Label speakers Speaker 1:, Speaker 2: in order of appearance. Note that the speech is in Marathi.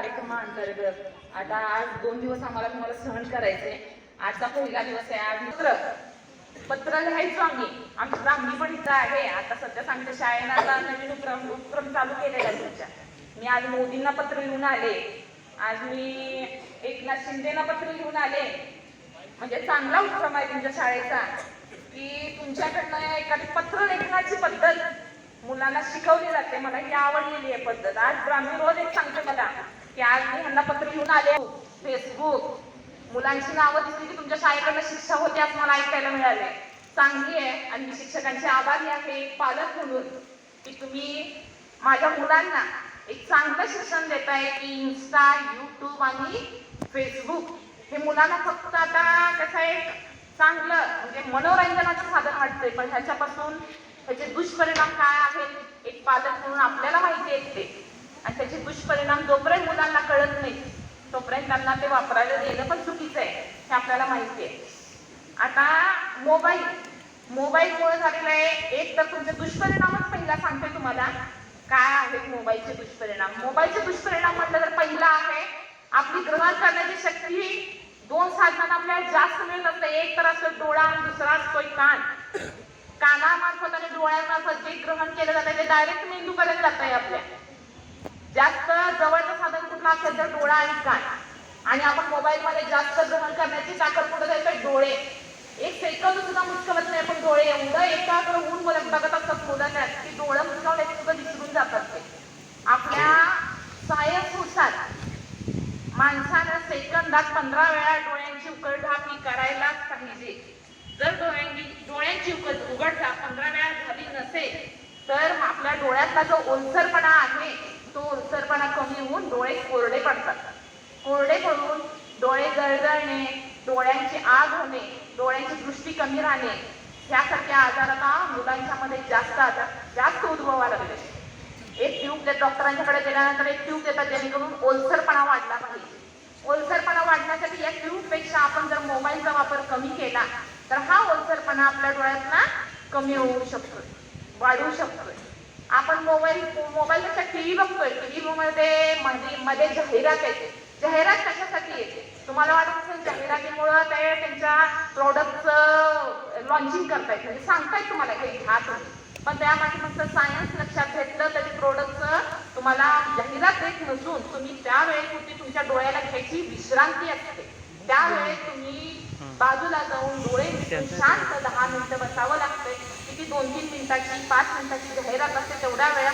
Speaker 1: कार्यक्रमाअंतर्गत आता आज दोन दिवस आम्हाला तुम्हाला सहन करायचंय. आजचा पहिला दिवस आहे. आज पत्र पत्र लिहायचो आम्ही. आमची ब्राह्मणी पण इथं आहे. आता सध्या सांगते शाळेनं आता नवीन उपक्रम उपक्रम चालू केलेला आहे तुमच्या मी आज मोदींना पत्र लिहून आले. आज मी एकनाथ शिंदेना पत्र लिहून आले. म्हणजे चांगला उपक्रम आहे तुमच्या शाळेचा. की तुमच्याकडनं एखादी पत्र लेखनाची पद्धत मुलांना शिकवली जाते. मला ही आवडलेली आहे पद्धत. आज ब्राह्मी रोज एक सांगते मला. की आज मी ह्यांना पत्र घेऊन आले फेसबुक मुलांची नावं दिसली की तुमच्या शाळेकडनं शिक्षा होते असं मला ऐकायला मिळाले चांगली आहे. आणि मी शिक्षकांचे आभारी आहे. एक पालक म्हणून की तुम्ही माझ्या मुलांना एक चांगलं शिक्षण देताय की इन्स्टा यूट्यूब आणि फेसबुक हे मुलांना फक्त आता कसं आहे चांगलं म्हणजे मनोरंजनाचं साधन वाटतंय. पण ह्याच्यापासून ह्याचे दुष्परिणाम काय आहेत एक पालक म्हणून आपल्याला माहिती आहे ते. आणि त्याचे दुष्परिणाम जोपर्यंत मुलांना कळत नाही तोपर्यंत त्यांना ते वापरायला देणं पण चुकीचं आहे हे आपल्याला माहिती आहे. आता मोबाईल मोबाईलमुळे झालेलं आहे एक तर तुमचे दुष्परिणामच पहिला सांगते तुम्हाला. काय आहेत मोबाईलचे दुष्परिणाम? मोबाईलचे दुष्परिणाम म्हटलं तर पहिला आहे आपली ग्रहण करण्याची शक्ती दोन साधनांना आपल्याला जास्त मिळत असतं. एक तर असतो डोळा आणि दुसरा असतोय कान. कानामार्फत आणि डोळ्यामार्फत जे ग्रहण केलं जातं ते डायरेक्ट मेंदूपर्यंत जात आहे आपल्या. साधन तर डोळा आणि कान. आणि आपण मोबाईल मध्ये जास्त ग्रहण करण्याची ताकद कुठं जायचं डोळे. एक सेकंद सुद्धा मुचकवत नाही पण डोळे. एवढं एकाग्र होऊन बघत बघत असतात मुलांना की डोळं मुस्कवले सुद्धा विसरून जातात ते. आपल्या सायन्सनुसार माणसानं सेकंदात पंधरा वेळा डोळ्यांची उघडझाप ही करायलाच पाहिजे. जर डोळ्यांची डोळ्यांची उकळ उघडता पंधरा वेळा झाली नसेल तर आपल्या डोळ्यातला जो ओलसरपणा ओलसरपणा कमी होऊन डोळे कोरडे पडतात. कोरडे पडून डोळे जळजळणे डोळ्यांची आग होणे डोळ्यांची दृष्टी कमी राहणे ह्यासारख्या आजार आता मुलांच्या मध्ये जास्त आजार जास्त उद्भवा लागले. एक ट्यूब देत डॉक्टरांच्याकडे गेल्यानंतर एक ट्यूब देतात जेणेकरून ओलसरपणा वाढला पाहिजे. ओलसरपणा वाढण्यासाठी या ट्यूबपेक्षा आपण जर मोबाईलचा वापर कमी केला तर हा ओलसरपणा आपल्या डोळ्यातला कमी होऊ शकतोय वाढू शकतोय. आपण मोबाईल मोबाईलपेक्षा टीव्ही बघतोय. टीव्ही मध्ये मध्ये मध्ये जाहिरात येते. जाहिरात कशासाठी येते? तुम्हाला वाटत असेल जाहिरातीमुळं ते त्यांच्या प्रोडक्टचं लॉन्चिंग करतायत. म्हणजे सांगतायत तुम्हाला काही घ्या तुम्ही. पण त्यामागे फक्त सायन्स लक्षात घेतलं तरी प्रोडक्टचं तुम्हाला जाहिरात देत नसून तुम्ही त्यावेळेपुरती तुमच्या डोळ्याला घ्यायची विश्रांती असते. त्यावेळेस तुम्ही बाजूला जाऊन डोळे शांत दहा मिनिटं बसावं लागतंय. किती दोन तीन मिनिटाची पाच मिनिटाची जाहिरात असते तेवढ्या वेळा